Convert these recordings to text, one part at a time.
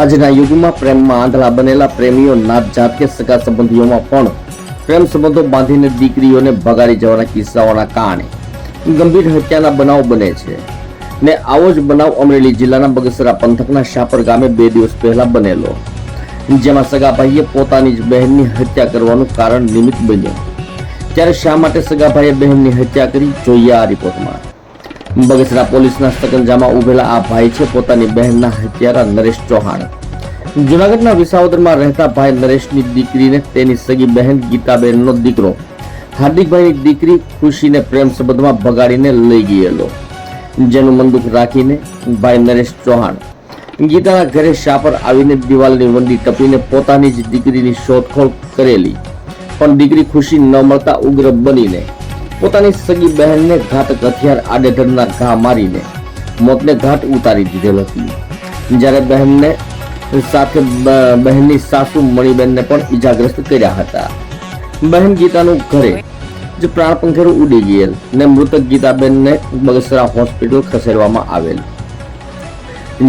આજના યુગમાં પ્રેમમાં આંધળા બનેલા પ્રેમીઓ નાત જાત કે સગા સંબંધીઓમાં પણ પ્રેમ સંબંધો બાંધીને દીકરીઓને ભગાડી જવાના કિસ્સાઓના કારણે ગંભીર હત્યાના બનાવ બને છે. ને આવો જ બનાવ અમરેલી જિલ્લાના બગસરા પંથકના શાપર ગામે બે દિવસ પહેલા બનેલો. જેમાં સગાભાઈએ પોતાની જ બહેનની હત્યા કરવાનું કારણ નિમિત્ત બન્યું. ત્યારે શા માટે સગાભાઈએ બહેનની હત્યા કરી? જોઈએ આ રિપોર્ટમાં. બગસરા પોલીસના સકંજામાં ઉભેલા આ ભાઈ છે. પોતાની બહેનના હત્યારા નરેશ ચૌહાણ. જુનાગઢના વિસાવદરમાં રહેતા ભાઈ નરેશની દીકરીને તેની સગી બહેન ગીતાબેનનો દીકરો. હાર્દિકભાઈની દીકરી ખુશીને પ્રેમ સંબંધમાં ભગાડીને લઈ ગયેલો. જેનું મંદુક રાખીને ભાઈ નરેશ ચૌહાણ. ગીતાના ઘરે શાપર આવીને દિવાલની વંડી ટપીને પોતાની જ દીકરીની શોધખોળ કરેલી. પણ દીકરી ખુશી ન મળતા ઉગ્ર બનીને પોતાની સગી બહેનને ઘાતક હથિયાર આડેધડના ઘા મારીને મોતને ઘાટ ઉતારી દીધેલ હતી. જ્યારે બહેનને સાથે બહેનની સાસુ મણિબેનને પણ ઈજાગ્રસ્ત કર્યા હતા. બહેન ગીતાનું ઘરે જ પ્રાણ પંખેરું ઉડી ગયેલ ને મૃતક ગીતાબેનને બગસરા હોસ્પિટલ ખસેડવામાં આવેલ.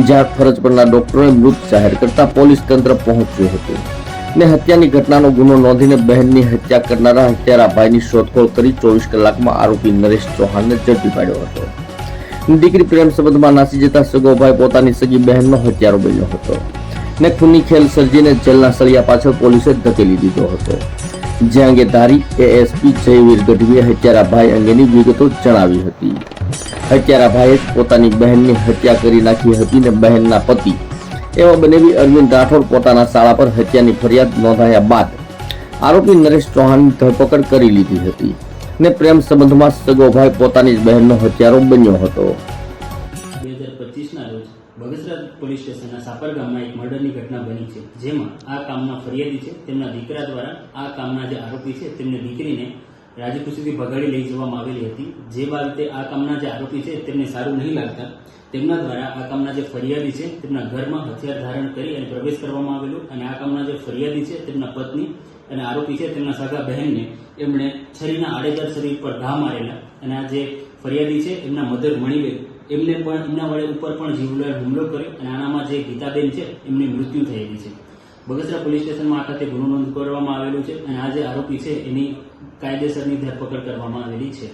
જ્યાં ફરજ પરના ડોક્ટરોએ મૃત જાહેર કરતા પોલીસ તંત્ર પહોંચ્યું હતું. ને હત્યાની ઘટનાનો ગુનો નોંધીને બહેનની હત્યા કરનારા હત્યારા ભાઈની શોધખોળ કરી ચોવીસ કલાકમાં આરોપી નરેશ ચૌહાણને ઝડપી પાડ્યો હતો. દીકરી પ્રેમ સંબંધમાં નાસી જતા સગો ભાઈ પોતાની સગી બહેનનો હત્યારો બન્યો હતો ને ખૂની ખેલ સર્જીને જેલના સળિયા પાછળ પોલીસે ધકેલી દીધો હતો. જે અંગે ધારી એએસપી જયવીર ગઢવીએ હત્યારા ભાઈ અંગેની વિગતો જણાવી હતી. હત્યારા ભાઈએ પોતાની બહેનની હત્યા કરી નાખી હતી ને બહેનના પતિ એવા બનેવી અરવિંદ રાઠોડ પોતાના શાળા પર હત્યાની ફરિયાદ નોંધાયા બાદ આરોપી નરેશ ચૌહાણની ધરપકડ કરી લીધી હતી ને પ્રેમ સંબંધમાં સગો પોતાની જ બહેનનો હત્યારો બન્યો હતો. બગસરા પોલીસ સ્ટેશનના સાપર ગામમાં એક મર્ડરની ઘટના બની છે, જેમાં આ કામના ફરિયાદી છે, તેમના દીકરા દ્વારા આ કામના જે આરોપી છે, તેમને દીકરીને રાજીખુશીથી ભગાડી લઈ જવામાં આવેલી હતી. જે બાબતે આ કામના જે આરોપી છે, તેમને સારું નહીં લાગતા. તેમના દ્વારા આ કામના જે ફરિયાદી છે, તેમના ઘરમાં હથિયાર ધારણ કરી અને પ્રવેશ કરવામાં આવેલો અને આ કામના જે ફરિયાદી છે, તેમના પત્ની અને આરોપી છે, તેમના સગા બહેનને એમણે છરીના આડેદાર શરીર પર ઘા મારેલા અને આ જે ફરિયાદી છે, એમના મધર મણીબેન, એમને પણ એમના વડે ઉપર પણ જીવલેણ હુમલો કર્યો અને આનામાં જે ગીતાબેન છે, એમની મૃત્યુ થયેલી છે. બગસરા પોલીસ સ્ટેશનમાં આ ખાતે ગુનો નોંધ કરવામાં આવેલો છે અને આ જે આરોપી છે, એની કાયદેસરની ધરપકડ કરવામાં આવેલી છે.